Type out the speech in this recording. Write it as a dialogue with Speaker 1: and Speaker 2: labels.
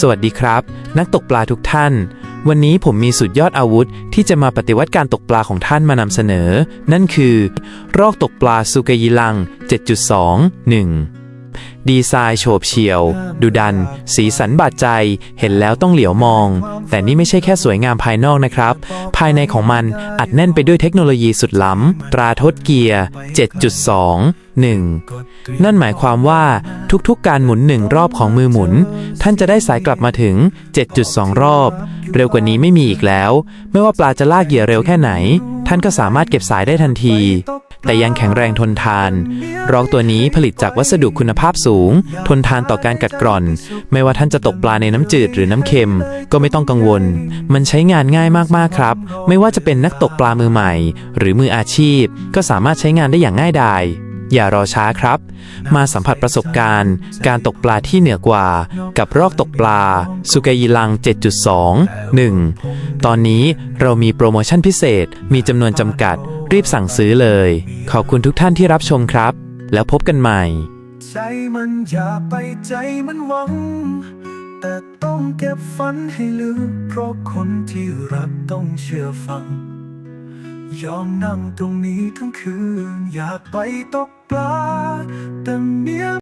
Speaker 1: สวัสดีครับ นักตกปลาทุกท่าน วันนี้ผมมีสุดยอดอาวุธที่จะมาปฏิวัติการตกปลาของท่านมานำเสนอ นั่นคือ รอกตกปลาซูกายิลัง 7.2 1 ดีไซน์โฉบเฉี่ยวดุดัน สีสันบาดใจ เห็นแล้วต้องเหลียวมอง แต่นี่ไม่ใช่แค่สวยงามภายนอกนะครับ ภายในของมันอัดแน่นไปด้วยเทคโนโลยีสุดล้ำ ตราทดเกียร์ 7.2 1นั่นหมายความว่าทุกๆ การหมุนหนึ่งรอบของมือหมุน ท่านจะได้สายกลับมาถึง 7.2 รอบ เร็วกว่านี้ไม่มีอีกแล้ว ไม่ว่าปลาจะลากเหยื่อเร็วแค่ไหน ท่านก็สามารถเก็บสายได้ทันที แต่ยังแข็งแรงทนทาน รอกตัวนี้ผลิตจากวัสดุคุณภาพสูง ทนทานต่อการกัดกร่อน ไม่ว่าท่านจะตกปลาในน้ำจืดหรือน้ำเค็ม ก็ไม่ต้องกังวล มันใช้งานง่ายมากๆครับ ไม่ว่าจะเป็นนักตกปลามือใหม่ หรือมืออาชีพ ก็สามารถใช้งานได้อย่างง่ายดายอย่ารอช้าครับ มาสัมผัสประสบการณ์ การตกปลาที่เหนือกว่า กับรอกตกปลาสุกายิลัง 7.2 1 ตอนนี้เรามีโปรโมชั่นพิเศษ มีจำนวนจำกัด รีบสั่งซื้อเลย ขอบคุณทุกท่านที่รับชมครับ แล้วพบกันใหม่
Speaker 2: ใจมันอย่าไปใจมันหวัง แต่ต้องเก็บฝันให้ลึกเพราะคนที่รักต้องเชื่อฟัง ยอมนั่งตรงนี้ทั้งคืน อยากไปตกปลาแต่เมีย